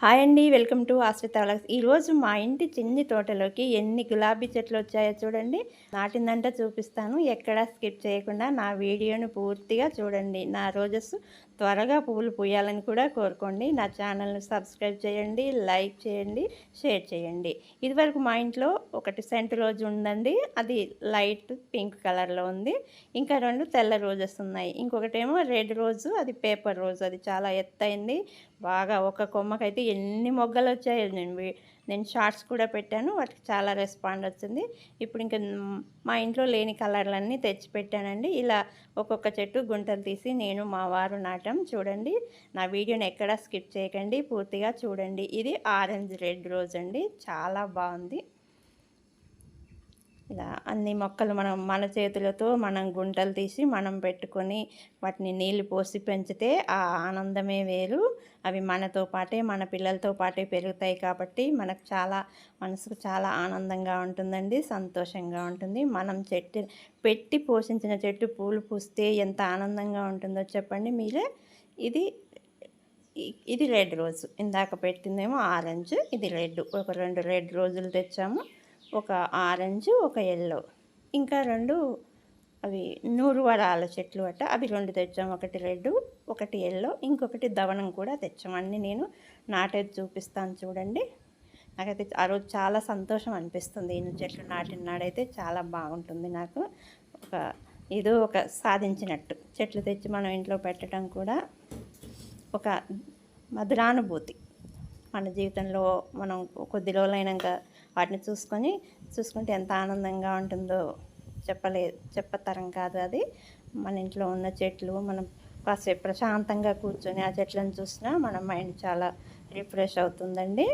Hi అండి welcome to ఆశ్రిత vlogs. ఈరోజు మా ఇంటి చిన్ని తోటలోకి ఎన్ని గులాబీ చెట్లు వచ్చాయో చూడండి. నాటిందంటే చూపిస్తాను ఎక్కడా స్కిప్ చేయకుండా నా వీడియోను పూర్తిగా చూడండి. నా రోజెస్ త్వరగా పువ్వులు పూయాలని కూడా కోరుకోండి. నా ఛానల్ని సబ్స్క్రైబ్ చేయండి లైక్ చేయండి షేర్ చేయండి. ఇదివరకు మా ఇంట్లో ఒకటి సెంట్ రోజు ఉందండి. అది లైట్ పింక్ కలర్లో ఉంది. ఇంకా రెండు తెల్ల రోజెస్ ఉన్నాయి. ఇంకొకటేమో రెడ్ రోజు అది పేపర్ రోజు. అది చాలా ఎత్తైంది బాగా ఒక కొమ్మకైతే ఎన్ని మొగ్గలు వచ్చాయో నేను షార్ట్స్ కూడా పెట్టాను వాటికి చాలా రెస్పాండ్ వచ్చింది. ఇప్పుడు ఇంకా మా ఇంట్లో లేని కలర్లన్నీ తెచ్చి పెట్టానండి. ఇలా ఒక్కొక్క చెట్టు గుంటలు తీసి నేను మా వారు నాటం. చూడండి నా వీడియోని ఎక్కడా స్కిప్ చేయకండి పూర్తిగా చూడండి. ఇది ఆరెంజ్ రెడ్ రోజ్ అండి చాలా బాగుంది. ఇలా అన్ని మొక్కలు మనం మన చేతులతో మనం గుంటలు తీసి మనం పెట్టుకొని వాటిని నీళ్ళు పోసి పెంచితే ఆ ఆనందమే వేరు. అవి మనతో పాటే మన పిల్లలతో పాటే పెరుగుతాయి కాబట్టి మనకు చాలా మనసుకు చాలా ఆనందంగా ఉంటుందండి సంతోషంగా ఉంటుంది. మనం చెట్టు పెట్టి పోషించిన చెట్టు పూలు పూస్తే ఎంత ఆనందంగా ఉంటుందో చెప్పండి మీరే. ఇది ఇది రెడ్ రోజు ఇందాక పెట్టిందేమో ఆరెంజ్ ఇది రెడ్ ఒక రెండు రెడ్ రోజులు తెచ్చాము. ఒక ఆరెంజ్ ఒక ఎల్లో. ఇంకా రెండు అవి నూరు వరాల చెట్లు అట. అవి రెండు తెచ్చాం. ఒకటి రెడ్ ఒకటి ఎల్లో ఇంకొకటి దవనం కూడా తెచ్చామండి నేను నాటేది చూపిస్తాను చూడండి. నాకైతే ఆ రోజు చాలా సంతోషం అనిపిస్తుంది. ఈ చెట్లు నాటిన నాడైతే చాలా బాగుంటుంది నాకు. ఒక ఏదో ఒక సాధించినట్టు. చెట్లు తెచ్చి మనం ఇంట్లో పెట్టడం కూడా ఒక మధురానుభూతి. మన జీవితంలో మనం కొద్ది రోజులైనాక వాటిని చూసుకొని చూసుకుంటే ఎంత ఆనందంగా ఉంటుందో చెప్పలే చెప్పతరం కాదు అది. మన ఇంట్లో ఉన్న చెట్లు మనం కాసేపు ప్రశాంతంగా కూర్చొని ఆ చెట్లను చూసినా మన మైండ్ చాలా రిఫ్రెష్ అవుతుందండి.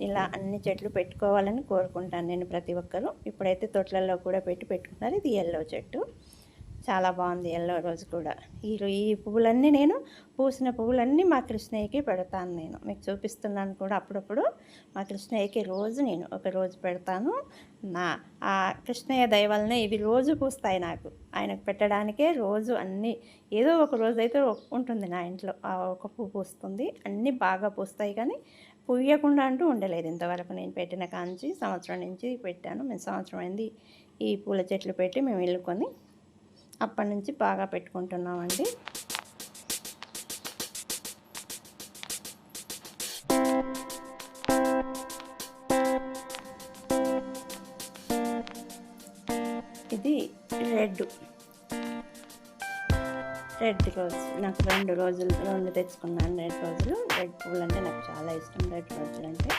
ఇలా అన్ని చెట్లు పెట్టుకోవాలని కోరుకుంటాను నేను ప్రతి ఒక్కరూ. ఇప్పుడైతే తొట్లలో కూడా పెట్టి పెట్టుకున్నారు. ఇది ఎల్లో చెట్టు. చాలా బాగుంది ఎల్లో రోజు కూడా. ఈ ఈ పువ్వులన్నీ నేను పూసిన పువ్వులన్నీ మా కృష్ణయ్యకి పెడతాను నేను. మీకు చూపిస్తున్నాను కూడా అప్పుడప్పుడు. మా కృష్ణయ్యకి రోజు నేను ఒక రోజు పెడతాను. నా ఆ కృష్ణయ్య దయ ఇవి రోజు పూస్తాయి నాకు. ఆయనకు పెట్టడానికే రోజు అన్నీ ఏదో ఒక రోజు అయితే ఉంటుంది నా ఇంట్లో. ఆ ఒక పువ్వు పూస్తుంది. అన్నీ బాగా పూస్తాయి కానీ పూయకుండా అంటూ ఉండలేదు. ఇంతవరకు నేను పెట్టిన కాంచి సంవత్సరం నుంచి పెట్టాను. మేము సంవత్సరం అయింది ఈ పూల చెట్లు పెట్టి మేము వెళ్ళుకొని అప్పటి నుంచి బాగా పెట్టుకుంటున్నామండి. ఇది రెడ్. Red rose. నాకు రెండు రోజులు రెండు తెచ్చుకున్నాను రెడ్ రోజులు. రెడ్ పూలు అంటే నాకు చాలా ఇష్టం. రెడ్ రోజులు అంటే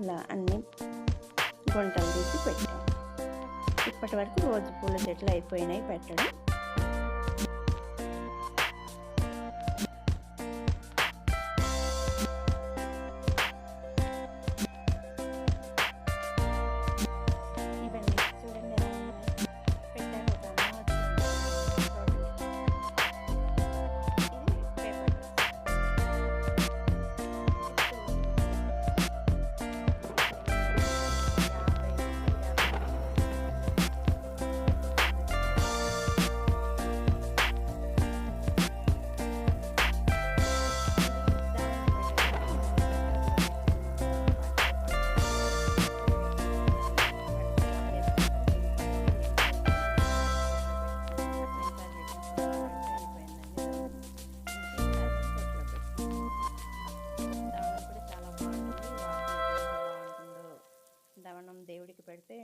ఇలా అన్ని గుంటలు తీసి పెట్టాను. ఇప్పటి వరకు రోజు పూల చెట్లు అయిపోయినాయి పెట్టడం.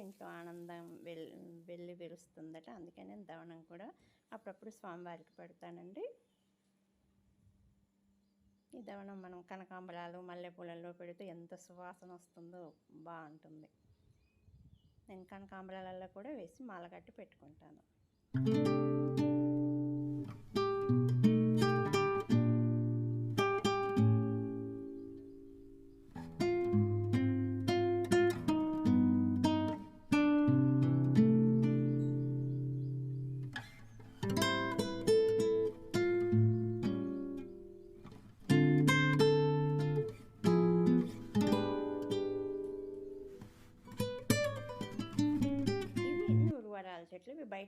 ఇంట్లో ఆనందం వెల్ వెళ్ళి విరుస్తుందట అందుకే నేను దవనం కూడా అప్పుడప్పుడు స్వామివారికి పెడతానండి. ఈ దవనం మనం కనకాంబరాలు మల్లెపూలలో పెడితే ఎంత సువాసన వస్తుందో బాగుంటుంది. నేను కనకాంబరాలలో కూడా వేసి మాలకట్టి పెట్టుకుంటాను.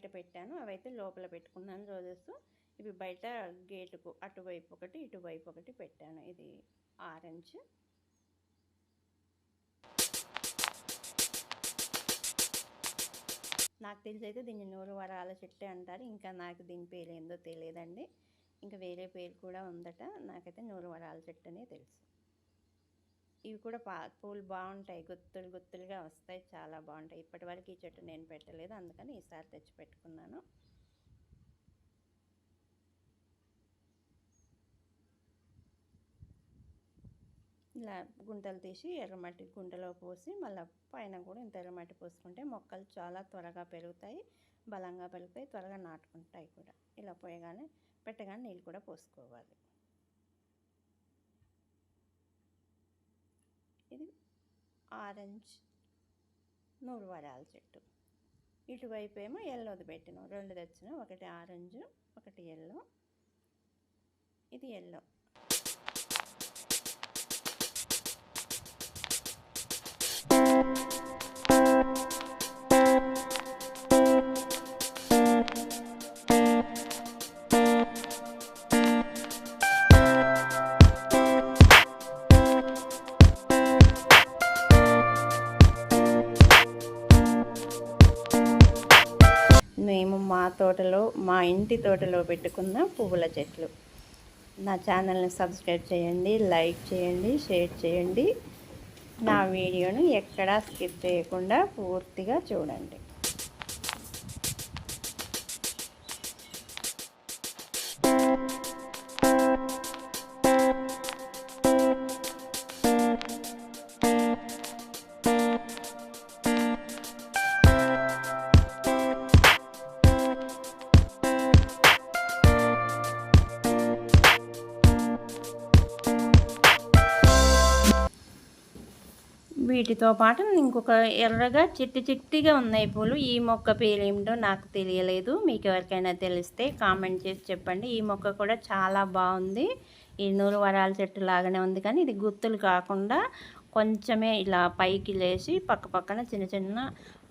బయట పెట్టాను. అవైతే లోపల పెట్టుకున్నాను రోజెస్ ఇవి బయట గేటుకు అటువైపు ఒకటి ఇటువైపు ఒకటి పెట్టాను. ఇది ఆరెంజ్. నాకు తెలిసి అయితే దీన్ని నూరు వరాల చెట్టు అంటారు. ఇంకా నాకు దీని పేరు ఏందో తెలియదండి. ఇంకా వేరే పేరు కూడా ఉందట. నాకైతే నూరు వరాల చెట్టు అనే తెలుసు. ఇవి కూడా పా పూలు బాగుంటాయి. గుత్తులు గుత్తులుగా వస్తాయి. చాలా బాగుంటాయి. ఇప్పటి వరకు ఈ చెట్టు నేను పెట్టలేదు. అందుకని ఈసారి తెచ్చి పెట్టుకున్నాను. ఇలా గుంటలు తీసి ఎర్రమట్టి గుంటలో పోసి మళ్ళీ పైన కూడా ఇంత ఎర్రమట్టి పోసుకుంటే మొక్కలు చాలా త్వరగా పెరుగుతాయి. బలంగా పెరుగుతాయి. త్వరగా నాటుకుంటాయి కూడా. ఇలా పోయగానే పెట్టగానే నీళ్ళు కూడా పోసుకోవాలి ఇది ఆరెంజ్ నూరు వరాల చెట్టు. ఇటువైపు ఏమో ఎల్లోది పెట్టినాం. రెండు తెచ్చిన. ఒకటి ఆరెంజ్ ఒకటి ఎల్లో ఇది ఎల్లో తోటలో మా ఇంటి తోటలో పెట్టుకున్న పువ్వుల చెట్లు. నా ఛానల్ని సబ్స్క్రైబ్ చేయండి లైక్ చేయండి షేర్ చేయండి. నా వీడియోను ఎక్కడా స్కిప్ చేయకుండా పూర్తిగా చూడండి. వీటితో పాటు ఇంకొక ఎర్రగా చిట్టి చిట్టిగా ఉన్నాయి పూలు. ఈ మొక్క పేరు ఏమిటో నాకు తెలియలేదు. మీకు ఎవరికైనా తెలిస్తే కామెంట్ చేసి చెప్పండి. ఈ మొక్క కూడా చాలా బాగుంది. ఈ నూరు వరాల చెట్టు లాగానే ఉంది కానీ ఇది గుత్తులు కాకుండా కొంచెమే ఇలా పైకి లేచి పక్క పక్కన చిన్న చిన్న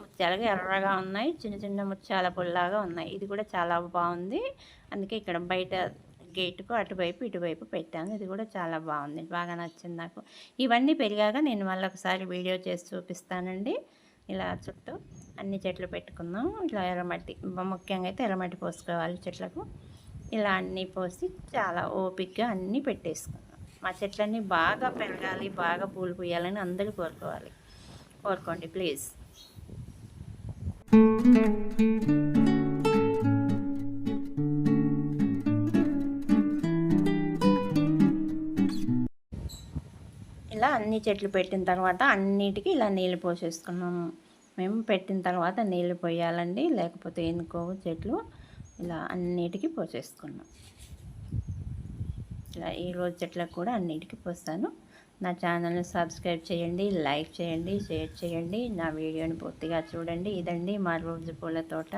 ముత్యాలుగా ఎర్రగా ఉన్నాయి. చిన్న చిన్న ముత్యాల పుల్లాగా ఉన్నాయి. ఇది కూడా చాలా బాగుంది. అందుకే ఇక్కడ బయట గేటుకు అటువైపు ఇటువైపు పెట్టాను. ఇది కూడా చాలా బాగుంది. బాగా నచ్చింది నాకు. ఇవన్నీ పెరిగాక నేను మళ్ళీ ఒకసారి వీడియో చేసి చూపిస్తానండి. ఇలా చుట్టూ అన్ని చెట్లు పెట్టుకుందాం. ఇట్లా ఎర్రమట్టి ముఖ్యంగా అయితే ఎర్రమట్టి పోసుకోవాలి చెట్లకు. ఇలా అన్నీ పోసి చాలా ఓపిక్గా అన్నీ పెట్టేసుకున్నాం మా చెట్లన్నీ బాగా పెరగాలి బాగా పూలు పూయాలని అందరూ కోరుకోవాలి. కోరుకోండి ప్లీజ్. అన్ని చెట్లు పెట్టిన తర్వాత అన్నిటికీ ఇలా నీళ్ళు పోసేసుకున్నాము. మేము పెట్టిన తర్వాత నీళ్ళు పోయాలండి. లేకపోతే ఎన్నుకోవు చెట్లు ఇలా అన్నిటికీ పోసేసుకున్నాం. ఇలా ఈ రోజు చెట్లకు కూడా అన్నిటికీ పోస్తాను. నా ఛానల్ని సబ్స్క్రైబ్ చేయండి లైక్ చేయండి షేర్ చేయండి. నా వీడియోని పూర్తిగా చూడండి. ఇదండి మా రోజు పూల తోట.